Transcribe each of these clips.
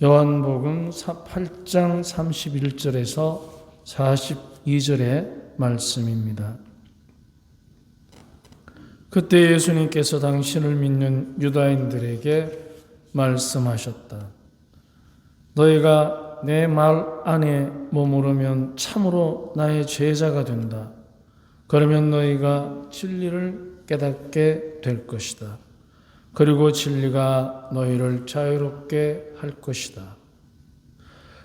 요한복음 8장 31절에서 42절의 말씀입니다. 그때 예수님께서 당신을 믿는 유다인들에게 말씀하셨다. 너희가 내 말 안에 머무르면 참으로 나의 제자가 된다. 그러면 너희가 진리를 깨닫게 될 것이다. 그리고 진리가 너희를 자유롭게 할 것이다.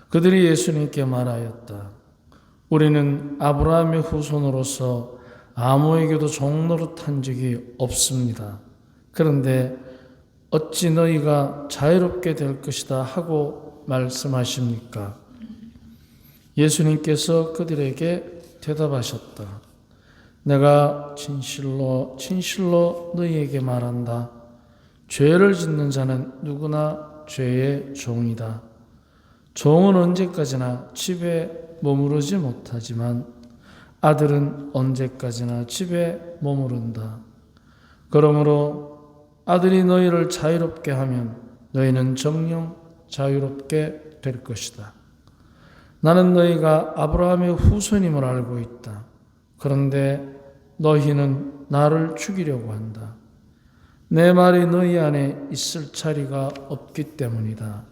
그들이 예수님께 말하였다. 우리는 아브라함의 후손으로서 아무에게도 종노릇한 적이 없습니다. 그런데 어찌 너희가 자유롭게 될 것이다 하고 말씀하십니까? 예수님께서 그들에게 대답하셨다. 내가 진실로 진실로 너희에게 말한다. 죄를 짓는 자는 누구나 죄의 종이다. 종은 언제까지나 집에 머무르지 못하지만 아들은 언제까지나 집에 머무른다. 그러므로 아들이 너희를 자유롭게 하면 너희는 정령 자유롭게 될 것이다. 나는 너희가 아브라함의 후손임을 알고 있다. 그런데 너희는 나를 죽이려고 한다. 내 말이 너희 안에 있을 자리가 없기 때문이다.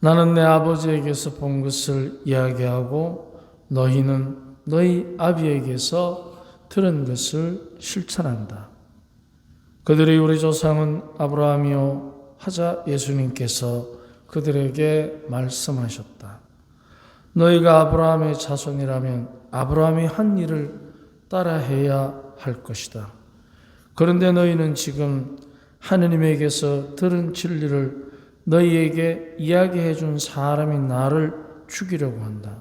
나는 내 아버지에게서 본 것을 이야기하고 너희는 너희 아비에게서 들은 것을 실천한다. 그들이 우리 조상은 아브라함이요 하자 예수님께서 그들에게 말씀하셨다. 너희가 아브라함의 자손이라면 아브라함이 한 일을 따라해야 할 것이다. 그런데 너희는 지금 하느님에게서 들은 진리를 너희에게 이야기해 준 사람이 나를 죽이려고 한다.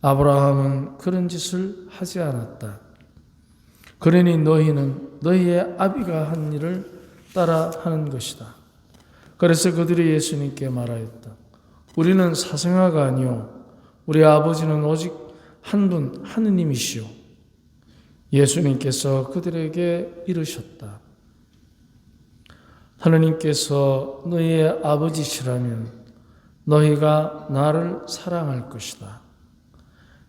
아브라함은 그런 짓을 하지 않았다. 그러니 너희는 너희의 아비가 한 일을 따라 하는 것이다. 그래서 그들이 예수님께 말하였다. 우리는 사생아가 아니요 우리 아버지는 오직 한 분 하느님이시오. 예수님께서 그들에게 이르셨다. 하느님께서 너희의 아버지시라면 너희가 나를 사랑할 것이다.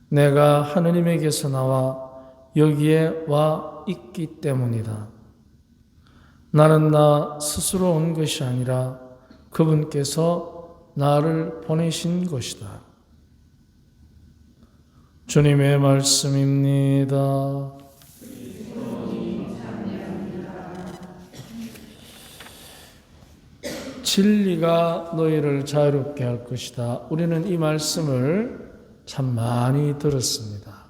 내가 하느님에게서 나와 여기에 와 있기 때문이다. 나는 나 스스로 온 것이 아니라 그분께서 나를 보내신 것이다. 주님의 말씀입니다. 진리가 너희를 자유롭게 할 것이다. 우리는 이 말씀을 참 많이 들었습니다.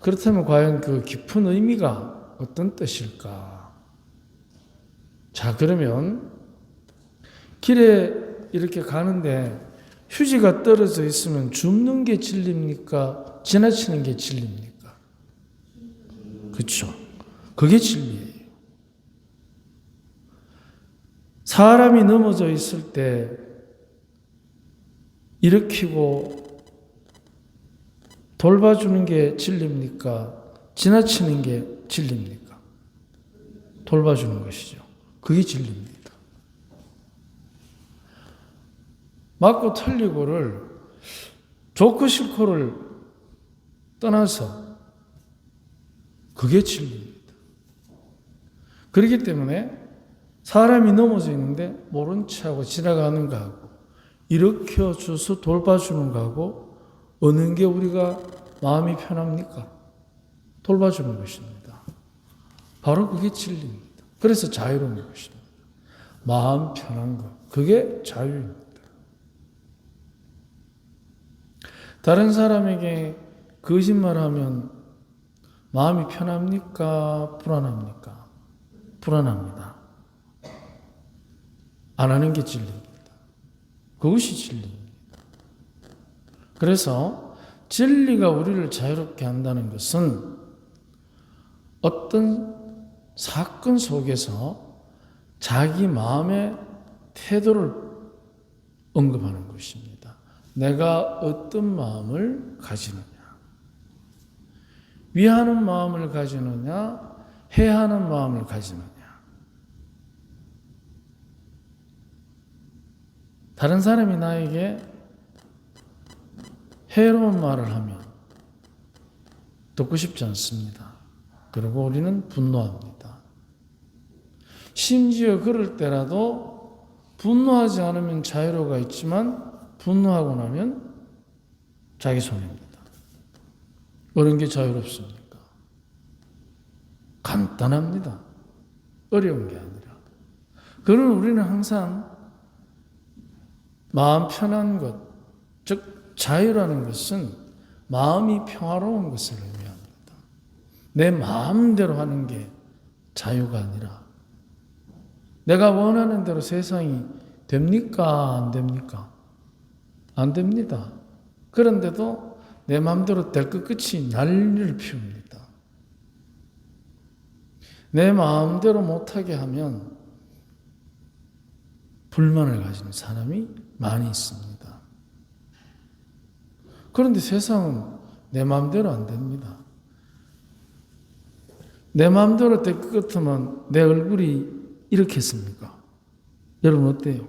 그렇다면 과연 그 깊은 의미가 어떤 뜻일까? 자, 그러면 길에 이렇게 가는데 휴지가 떨어져 있으면 줍는 게 진리입니까? 지나치는 게 진리입니까? 그렇죠. 그게 진리예요. 사람이 넘어져 있을 때 일으키고 돌봐주는 게 진리입니까? 지나치는 게 진리입니까? 돌봐주는 것이죠. 그게 진리입니다. 맞고 틀리고를 좋고 싫고를 떠나서 그게 진리입니다. 그렇기 때문에 사람이 넘어져 있는데 모른 체하고 지나가는 거하고 일으켜 줘서 돌봐주는 거하고 어느 게 우리가 마음이 편합니까? 돌봐주는 것입니다. 바로 그게 진리입니다. 그래서 자유로운 것입니다. 마음 편한 것. 그게 자유입니다. 다른 사람에게 거짓말하면 마음이 편합니까? 불안합니까? 불안합니다. 안 하는 게 진리입니다. 그것이 진리입니다. 그래서 진리가 우리를 자유롭게 한다는 것은 어떤 사건 속에서 자기 마음의 태도를 언급하는 것입니다. 내가 어떤 마음을 가지느냐. 위하는 마음을 가지느냐, 해하는 마음을 가지느냐. 다른 사람이 나에게 해로운 말을 하면 듣고 싶지 않습니다. 그리고 우리는 분노합니다. 심지어 그럴 때라도 분노하지 않으면 자유로가 있지만 분노하고 나면 자기 손해입니다. 어려운 게 자유롭습니까? 간단합니다. 어려운 게 아니라. 그러나 우리는 항상 마음 편한 것, 즉 자유라는 것은 마음이 평화로운 것을 의미합니다. 내 마음대로 하는 게 자유가 아니라 내가 원하는 대로 세상이 됩니까? 안 됩니까? 안 됩니다. 그런데도 내 마음대로 될 것 끝이 난리를 피웁니다. 내 마음대로 못하게 하면 불만을 가지는 사람이 많이 있습니다. 그런데 세상은 내 마음대로 안 됩니다. 내 마음대로 될것 같으면 내 얼굴이 이렇게 했습니까? 여러분 어때요?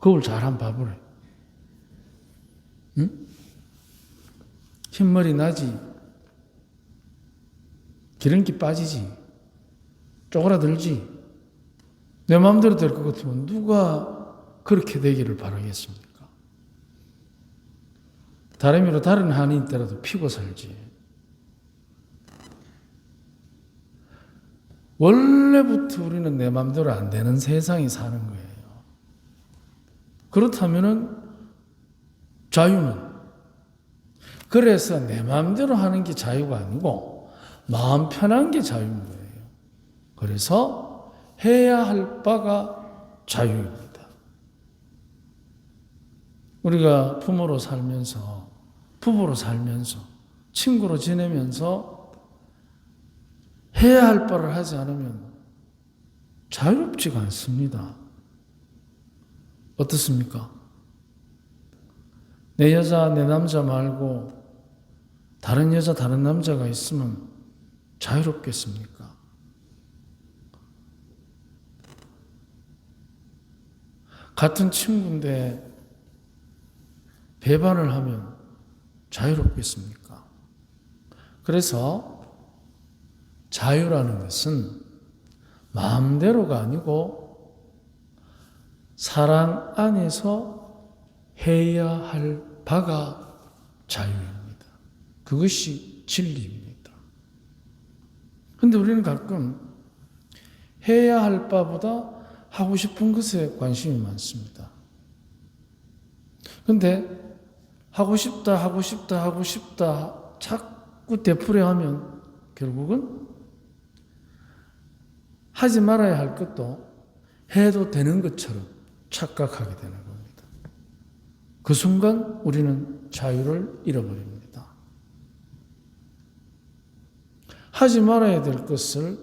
거울 잘 한번 봐보래. 응? 흰머리 나지? 기름기 빠지지? 쪼그라들지? 내 마음대로 될 것 같으면 누가 그렇게 되기를 바라겠습니까? 다름이로 다른 한이 있더라도 피고 살지. 원래부터 우리는 내 마음대로 안 되는 세상이 사는 거예요. 그렇다면은 자유는 그래서 내 마음대로 하는 게 자유가 아니고 마음 편한 게 자유인 거예요. 그래서 해야 할 바가 자유입니다. 우리가 부모로 살면서 부부로 살면서 친구로 지내면서 해야 할 바를 하지 않으면 자유롭지가 않습니다. 어떻습니까? 내 여자, 내 남자 말고 다른 여자, 다른 남자가 있으면 자유롭겠습니까? 같은 친구인데 배반을 하면 자유롭겠습니까? 그래서 자유라는 것은 마음대로가 아니고 사랑 안에서 해야 할 바가 자유입니다. 그것이 진리입니다. 근데 우리는 가끔 해야 할 바보다 하고 싶은 것에 관심이 많습니다. 근데 하고 싶다, 하고 싶다, 하고 싶다, 자꾸 되풀이 하면 결국은 하지 말아야 할 것도 해도 되는 것처럼 착각하게 되는 겁니다. 그 순간 우리는 자유를 잃어버립니다. 하지 말아야 될 것을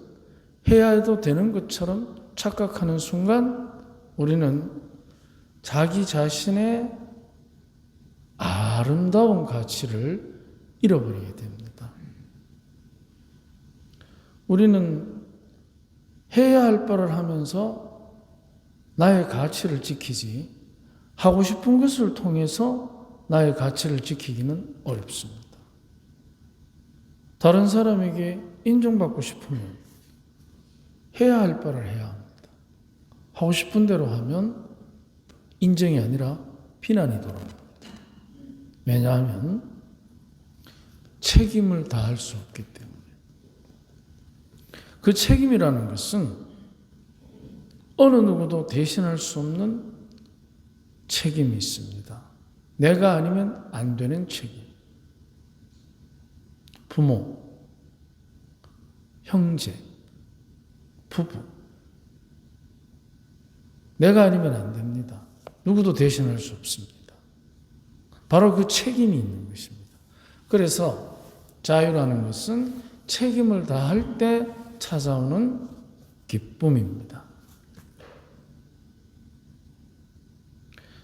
해야 해도 되는 것처럼 착각하는 순간 우리는 자기 자신의 아름다운 가치를 잃어버리게 됩니다. 우리는 해야 할 바를 하면서 나의 가치를 지키지 하고 싶은 것을 통해서 나의 가치를 지키기는 어렵습니다. 다른 사람에게 인정받고 싶으면 해야 할 바를 해야 합니다. 하고 싶은 대로 하면 인정이 아니라 비난이 돌아옵니다. 왜냐하면 책임을 다할 수 없기 때문에. 그 책임이라는 것은 어느 누구도 대신할 수 없는 책임이 있습니다. 내가 아니면 안 되는 책임. 부모, 형제, 부부. 내가 아니면 안 됩니다. 누구도 대신할 수 없습니다. 바로 그 책임이 있는 것입니다. 그래서 자유라는 것은 책임을 다할 때 찾아오는 기쁨입니다.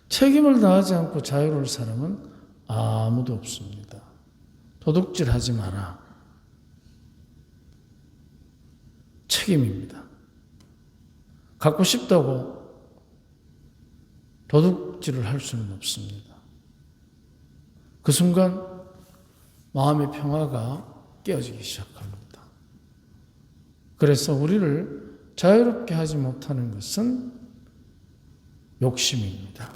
책임을 다하지 않고 자유로울 사람은 아무도 없습니다. 도둑질 하지 마라. 책임입니다. 갖고 싶다고 도둑질을 할 수는 없습니다. 그 순간 마음의 평화가 깨어지기 시작합니다. 그래서 우리를 자유롭게 하지 못하는 것은 욕심입니다.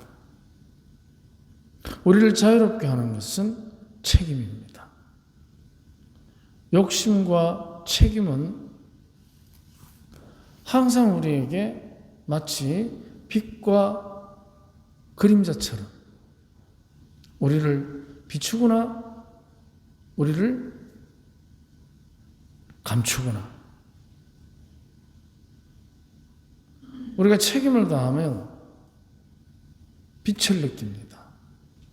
우리를 자유롭게 하는 것은 책임입니다. 욕심과 책임은 항상 우리에게 마치 빛과 그림자처럼 우리를 비추거나 우리를 감추거나 우리가 책임을 다하면 빛을 느낍니다.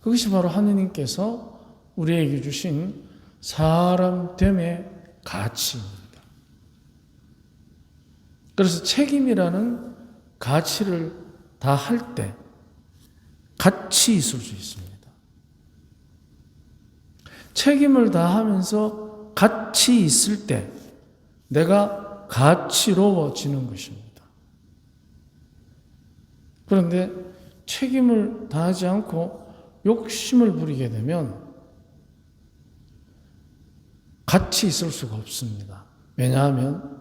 그것이 바로 하느님께서 우리에게 주신 사람됨의 가치입니다. 그래서 책임이라는 가치를 다 할 때 같이 있을 수 있습니다. 책임을 다하면서 같이 있을 때 내가 가치로워지는 것입니다. 그런데 책임을 다하지 않고 욕심을 부리게 되면 같이 있을 수가 없습니다. 왜냐하면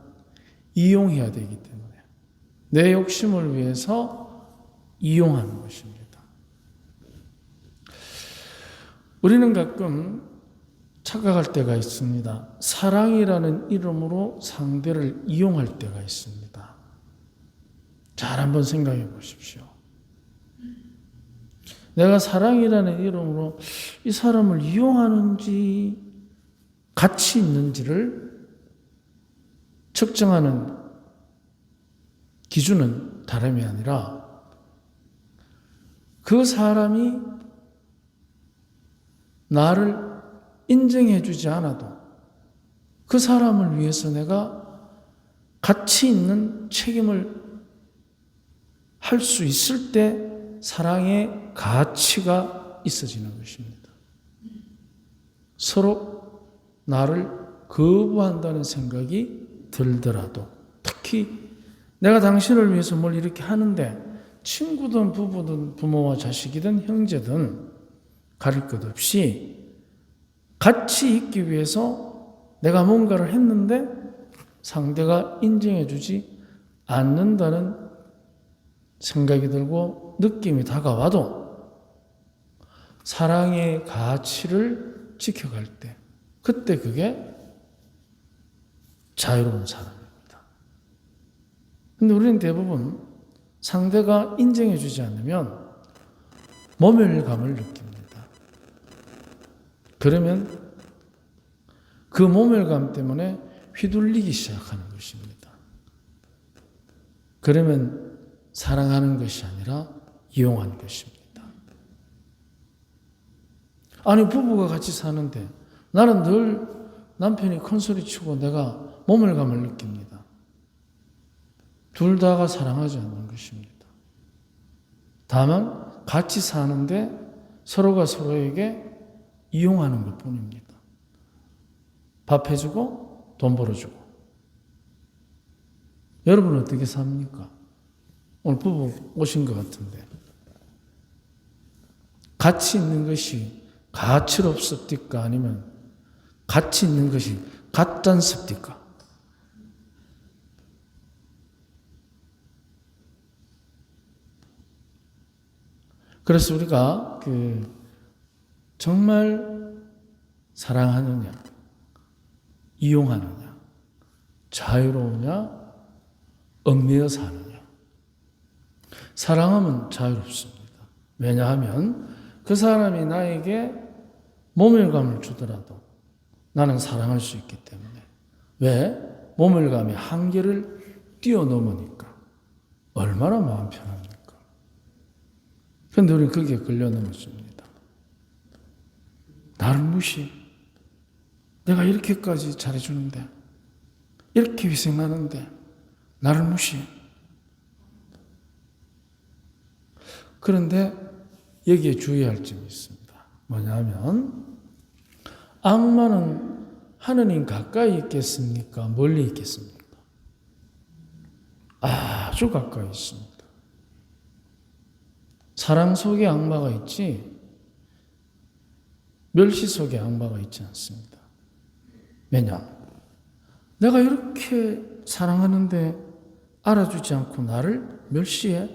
이용해야 되기 때문에 내 욕심을 위해서 이용하는 것입니다. 우리는 가끔 착각할 때가 있습니다. 사랑이라는 이름으로 상대를 이용할 때가 있습니다. 잘 한번 생각해 보십시오. 내가 사랑이라는 이름으로 이 사람을 이용하는지 가치 있는지를 측정하는 기준은 다름이 아니라 그 사람이 나를 인정해 주지 않아도 그 사람을 위해서 내가 가치 있는 책임을 할 수 있을 때 사랑의 가치가 있어지는 것입니다. 서로 나를 거부한다는 생각이 들더라도 특히 내가 당신을 위해서 뭘 이렇게 하는데 친구든 부부든 부모와 자식이든 형제든 가릴 것 없이 같이 있기 위해서 내가 뭔가를 했는데 상대가 인정해 주지 않는다는 생각이 들고 느낌이 다가와도 사랑의 가치를 지켜갈 때 그때 그게 자유로운 사람입니다. 근데 우리는 대부분 상대가 인정해 주지 않으면 모멸감을 느낍니다. 그러면 그 모멸감 때문에 휘둘리기 시작하는 것입니다. 그러면 사랑하는 것이 아니라 이용하는 것입니다. 아니, 부부가 같이 사는데 나는 늘 남편이 큰 소리 치고 내가 모멸감을 느낍니다. 둘 다가 사랑하지 않는 것입니다. 다만 같이 사는데 서로가 서로에게 이용하는 것 뿐입니다. 밥 해주고 돈 벌어주고. 여러분 어떻게 삽니까? 오늘 부부 오신 것 같은데. 가치 있는 것이 가치롭습니까? 아니면 가치 있는 것이 가짠습니까? 그래서 우리가 그 정말 사랑하느냐, 이용하느냐, 자유로우냐, 얽매여 사느냐. 사랑하면 자유롭습니다. 왜냐하면 그 사람이 나에게 모멸감을 주더라도 나는 사랑할 수 있기 때문에. 왜? 모멸감의 한계를 뛰어넘으니까. 얼마나 마음 편합니까? 근데 우리는 거기에 걸려 넘었습니다. 나를 무시. 내가 이렇게까지 잘해주는데, 이렇게 희생하는데, 나를 무시. 그런데 여기에 주의할 점이 있습니다. 뭐냐면, 악마는 하느님 가까이 있겠습니까? 멀리 있겠습니까? 아주 가까이 있습니다. 사랑 속에 악마가 있지 멸시 속에 악마가 있지 않습니다. 왜냐? 내가 이렇게 사랑하는데 알아주지 않고 나를 멸시해?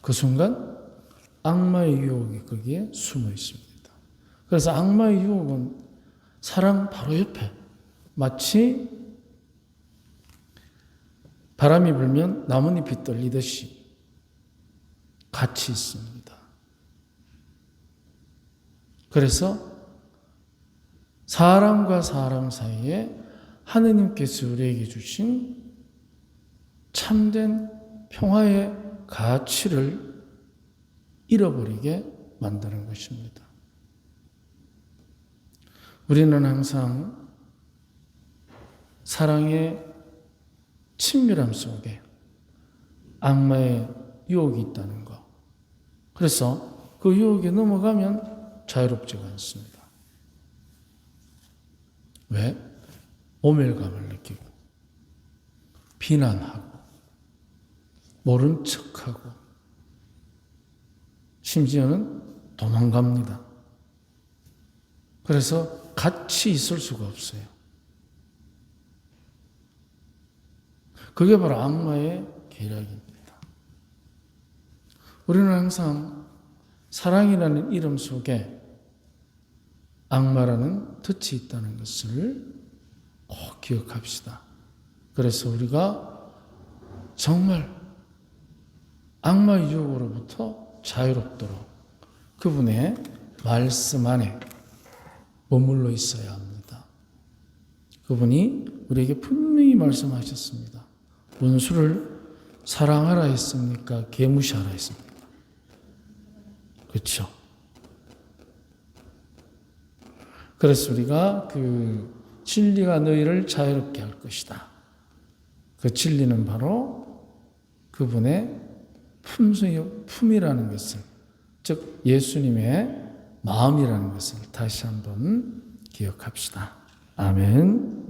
그 순간 악마의 유혹이 거기에 숨어 있습니다. 그래서 악마의 유혹은 사랑 바로 옆에 마치 바람이 불면 나뭇잎이 떨리듯이 같이 있습니다. 그래서 사람과 사람 사이에 하느님께서 우리에게 주신 참된 평화의 가치를 잃어버리게 만드는 것입니다. 우리는 항상 사랑의 친밀함 속에 악마의 유혹이 있다는 것. 그래서 그 유혹에 넘어가면 자유롭지가 않습니다. 왜? 오멸감을 느끼고, 비난하고, 모른 척하고, 심지어는 도망갑니다. 그래서 같이 있을 수가 없어요. 그게 바로 악마의 계략입니다. 우리는 항상 사랑이라는 이름 속에 악마라는 덫이 있다는 것을 꼭 기억합시다. 그래서 우리가 정말 악마의 유혹으로부터 자유롭도록 그분의 말씀 안에 머물러 있어야 합니다. 그분이 우리에게 분명히 말씀하셨습니다. 원수를 사랑하라 했습니까? 개무시하라 했습니까? 그렇죠. 그래서 우리가 그 진리가 너희를 자유롭게 할 것이다. 그 진리는 바로 그분의 품성이 품이라는 것을 즉 예수님의 마음이라는 것을 다시 한번 기억합시다. 아멘.